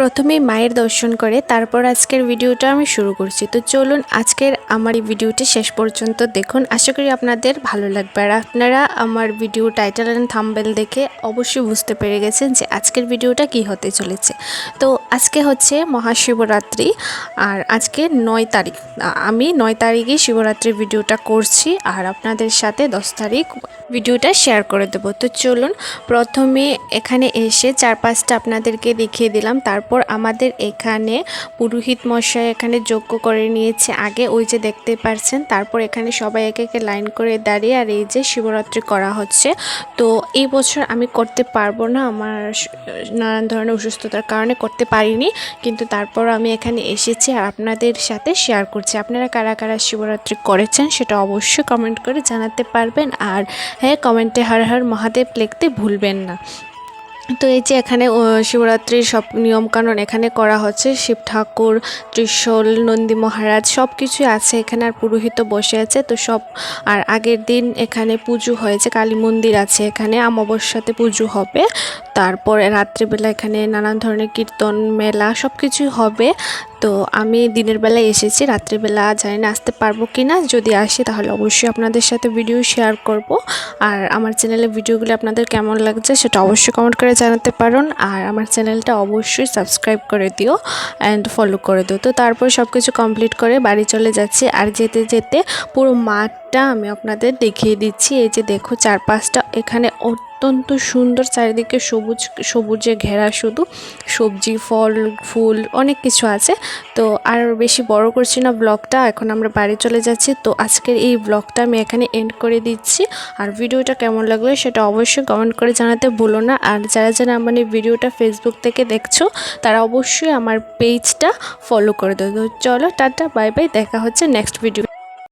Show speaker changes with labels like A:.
A: প্রথমে মায়ের দর্শন করে, তারপর আজকের ভিডিওটা আমি শুরু করছি। তো চলুন আজকের আমার এই ভিডিওটি শেষ পর্যন্ত দেখুন। আশা করি আপনাদের ভালো লাগবে। আর আপনারা আমার ভিডিও টাইটেল অ্যান্ড থাম্বেল দেখে অবশ্যই বুঝতে পেরে গেছেন যে আজকের ভিডিওটা কি হতে চলেছে। তো আজকে হচ্ছে মহাশিবরাত্রি, আর আজকে নয় তারিখ। আমি নয় তারিখে শিবরাত্রির ভিডিওটা করছি, আর আপনাদের সাথে দশ তারিখ ভিডিওটা শেয়ার করে দেবো। তো চলুন, প্রথমে এখানে এসে চার পাঁচটা আপনাদেরকে দেখিয়ে দিলাম। তারপর আমাদের এখানে পুরোহিত মশাই এখানে যজ্ঞ করে নিয়েছে। আগে ওই যে দেখতে পারছেন, তারপর এখানে সবাই একে একে লাইন করে দাঁড়িয়ে আর এই যে শিবরাত্রি করা হচ্ছে। তো এই বছর আমি করতে পারব না আমার নানান ধরনের অসুস্থতার কারণে করতে পারিনি। কিন্তু তারপর আমি এখানে এসেছি আর আপনাদের সাথে শেয়ার করছি। আপনারা কারা কারা শিবরাত্রি করেছেন সেটা অবশ্যই কমেন্ট করে জানাতে পারবেন। আর হ্যাঁ কমেন্টে হর হর মহাদেব লিখতে ভুলবেন না। তো এই যে এখানে শিবরাত্রির সব নিয়মকানুন এখানে করা হচ্ছে। শিব ঠাকুর, ত্রিশল, নন্দী মহারাজ সব কিছুই আছে এখানে, আর পুরোহিত বসে আছে। তো সব, আর আগের দিন এখানে পুজো হয়েছে, কালী মন্দির আছে এখানে অমাবস্যাতে পুজো হবে। তারপরে রাত্রিবেলা এখানে নানান ধরনের কীর্তন, মেলা সব কিছুই হবে। তো আমি দিনের বেলায় এসেছি, রাত্রিবেলা জানি না আসতে পারব কি না যদি আসি তাহলে অবশ্যই আপনাদের সাথে ভিডিও শেয়ার করব। আর আমার চ্যানেলে ভিডিওগুলো আপনাদের কেমন লাগছে সেটা অবশ্যই কমেন্ট করে জানাতে পারেন। আর আমার চ্যানেলটা অবশ্যই সাবস্ক্রাইব করে দিও অ্যান্ড ফলো করে দিও। তো তারপর সব কিছু কমপ্লিট করে বাড়ি চলে যাচ্ছি। আর যেতে যেতে পুরো মাঠটা আমি আপনাদের দেখিয়ে দিচ্ছি। এই যে দেখো চারপাশটা এখানে অত্যন্ত সুন্দর চারিদিকে সবুজ, সবুজে ঘেরা শুধু। সবজি, ফল, ফুল অনেক কিছু আছে। তো আর বেশি বড় করছি না ব্লগটা, এখন আমরা বাড়ি চলে যাচ্ছি। তো আজকের এই ব্লগটা আমি এখানে এন্ড করে দিচ্ছি। আর ভিডিওটা কেমন লাগল সেটা অবশ্যই কমেন্ট করে জানাতে ভুলো না। আর যারা যারা আমার এই ভিডিওটা ফেসবুক থেকে দেখছ, তারা অবশ্যই আমার পেজটা ফলো করে দেবো চলো, টাটা বাই বাই দেখা হচ্ছে নেক্সট ভিডিও